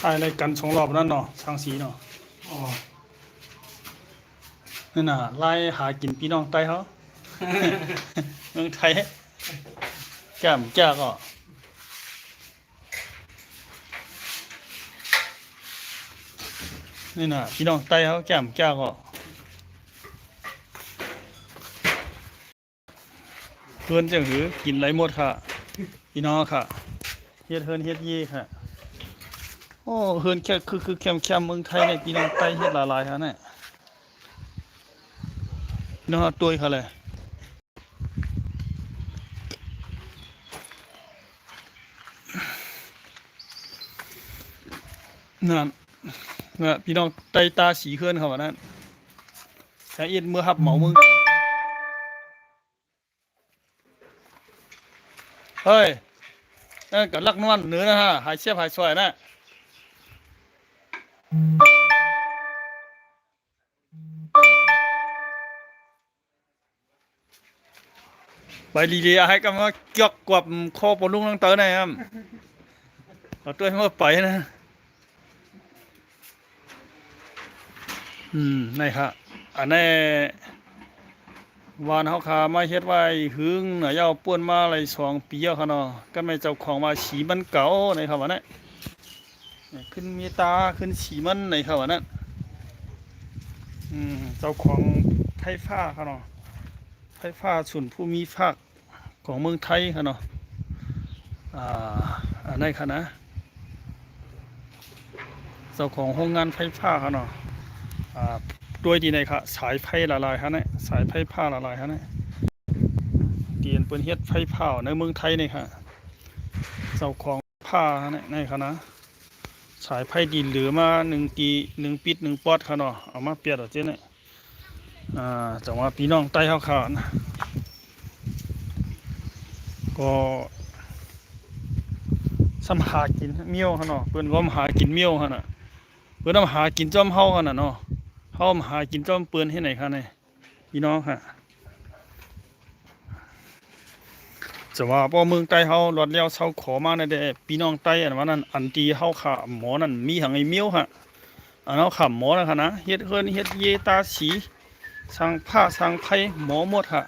ถ่ายในกันสองรอบนั่นเนาะช่างสีเนาะอ๋อนั่นน่ะไล่หากินพี่น้องไต้เขาเมืองไทยแก้มแก้ก็นี่น่ะพี่น้องไต้เขาแก้มแก้ก็เพื่อนจังหือกินไรหมดค่ะ พี่น้องค่ะ เฮ็ดเฮินเฮ็ดยี่ค่ะ โอ้เฮินแค่คือคือแคมแคมเมืองไทยในพี่น้องไตเฮ็ดหลายๆค่ะเนี่ยน้องตัวเขาเลยนั่นนะพี่น้องไตตาสีเคลื่อนเขาว่านั่นแค่อินเมื่อหับเหมามึงเฮ้ยนั่นกับลักนวลเนื้อนะฮะหายเสียบหายสวยนะ ไปลีเลียให้กันว่าเกี่ยวกับคอปลุงตั้งเตอร์นะครับเอาตัวให้มาไปนะ อืมนี่ครับอันนี้วานเฮาขามาเฮ็ดไว้หึงน่ะยาป่วนมาหลายสองปีแล้วค่ะเนาะก็ไม่เจ้าของมาฉีมันเก่าในครับว่านั้นนี่ขึ้นมีตาขึ้นฉีมันในครับว่านั้นอืมเจ้าของไทฟ้าค่ะเนาะ ไทยฟ้าส่วนผู้มีภาคของเมืองไทยค่ะเนาะอ่าอันค่ะนะเจ้าของโรงงานไฟฟ้าค่ะเนาะอ่าด้วยดีในค่ะสายไฟละลายฮะเนี่ยสายไฟผ้าละลายฮะเนี่ยเตียนเปิ้นเฮ็ดไฟผ้าในเมืองไทยนี่ค่ะเจ้าของผ้าฮะเนี่ยในค่ะนะสายไฟดินเหลือมาหนึ่งตีหนึ่งปิดหนึ่งปอดค่ะเนาะเอามาเปลี่ยนเอาเจ๊เนี่ย อ่าจังว่าพี่น้องใต้เขาขานะก็สำหากินเมี่ยวค่ะเนาะเปิ้นก็มาหากินเมี่ยวค่ะน่ะเพื่อนำหากินจอมเฮากันน่ะเนาะเฮามาหากินจอมเปืนให้ไหนคะเนี่ยพี่น้องค่ะจะว่าพ่อเมืองใต้เฮาหลอดแล้วเซาขอมาในเด้พี่น้องใต้อันว่านั้นอันตีเฮาขาหมอนั่นมีหังไอ้เมียวค่ะอันเฮาขาหมอนะคะนะเฮ็ดเฮินเฮ็ดเยตาสี สร้างผ้าสร้างไผหมอหมดค่ะ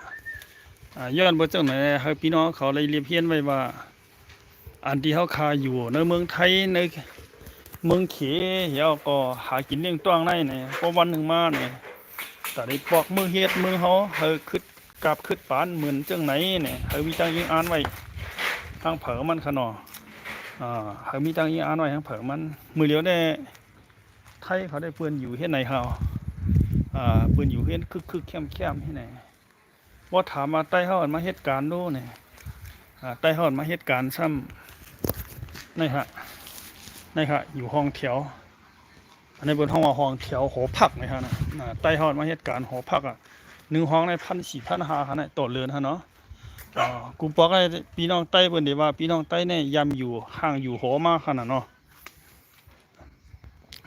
อ่าย้อนบ่จังไหนให้พี่น้องเขาเลยเรียบเรียนไว้ว่า อันที่เฮาขาอยู่ในเมืองไทยในเมืองเขเหี่ยวก็หากินเลี้ยงต้วงได้เนี่ยพอวันหนึ่งมาเนี่ยแต่ได้ปอกมือเฮ็ดมือเฮาเฮาคึดกลับคึดปานเหมือนจังไหนเนี่ยเฮามีตังยิงอ่านไว้ทางเผอมันขะนออ่าเฮามีตังยิงอ่านไว้ทางเผอมันมือเลียวได้ไทยเขาได้เปื้อนอยู่เฮ็ดไหนเฮา อ่าปืนอยู่เฮ็ดคึกคึกแคมแคมเฮ็ดไหนบ่ถามมาใต้เฮาอันมาเฮ็ดการโน่เนี่ยอ่าใต้เฮาอันมาเฮ็ดการณ์ซ้ำนี่ฮะนี่ครับอยู่ห้องแถวอันนี้เป็นห้องว่าห้องแถวหอพักนะครับนะอ่าใต้ห้องมาเหตุการณ์หอพักอะหนึ่งห้องในพันสี่พันห้าครับนะต่อเรือนฮะเนาะอ่ากูบอกให้พี่น้องใต้เพิ่นได้ว่าพี่น้องใต้เนี่ยยำอยู่ห่างอยู่หอมากขนาดเนาะ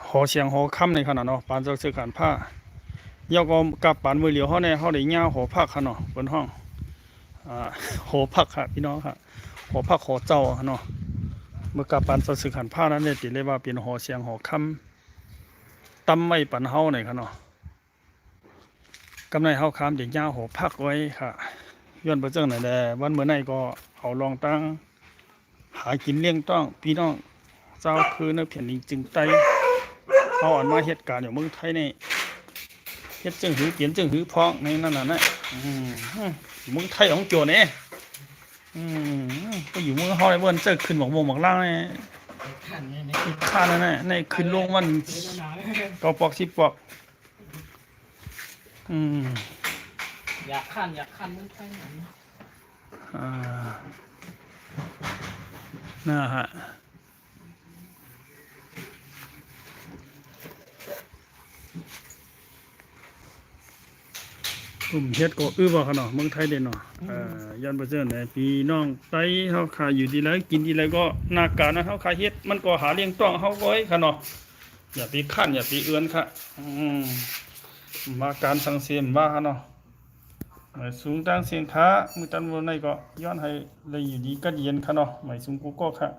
หอเสียงหอค่ำในขนาดเนาะปานเจ้าเสือการผ้า ยอกก็กลับปานมือเหลียวเขาเนี่ยเขาได้ย่าหอพักขนาดเนาะบนห้องอ่าหอพักครับพี่น้องครับหอพักหอเจ้าครับเนาะเมื่อกับปันสสึกหันผ้านั้นเนี่ยติเลยว่าเป็นหอเสียงหอคำตำไม่ปันเฮาหน่อยครับเนาะกำไรเฮาคำเด็กย่าหอพักไว้ค่ะย้อนไปเจ้าไหนแลวันเมื่อไหนก็เอาลองตั้งหากินเลี้ยงต้องพี่น้องเจ้าคือในแผ่นดินจึงไตเอาอ่อนมาเหตุการณ์อยู่เมืองไทยนี่ เฮ็ดจึงหือเปลี่ยนจึงหือพองในนั่นน่ะนะอืมเมืองไทยของโจรเนี่ยอืมก็อยู่เมืองเฮาได้เบิ่นเจอขึ้นหมอกมงหมอกล่างนี่ขันเนี่ยอีกค่านั่นน่ะในขึ้นลงมันเดี๋ยวหนาวเกาปอกสิบปอกอืมอยากขันอยากขันมันไปไหนอ่าน่าฮะ กลุ่มเฮ็ดก็อื้อบ่คะเนาะเมืองไทยเด่นเนาะเอ่อยันบ่เจอไหนพี่น้องไตเฮาขายอยู่ดีแล้วกินดีแล้วก็หน้าการนะเฮาขายเฮ็ดมันก็หาเลี้ยงต้องเฮาไว้ค่ะเนาะอย่าไปคั่นอย่าไปเอื้อนค่ะอืมมาการสังเสียมว่าค่ะเนาะหมายสูงตั้งเสียงค้ามือตันวนในก็ย้อนให้เลยอยู่ดีก็เย็นค่ะเนาะหมายสูงกูก็ค่ะ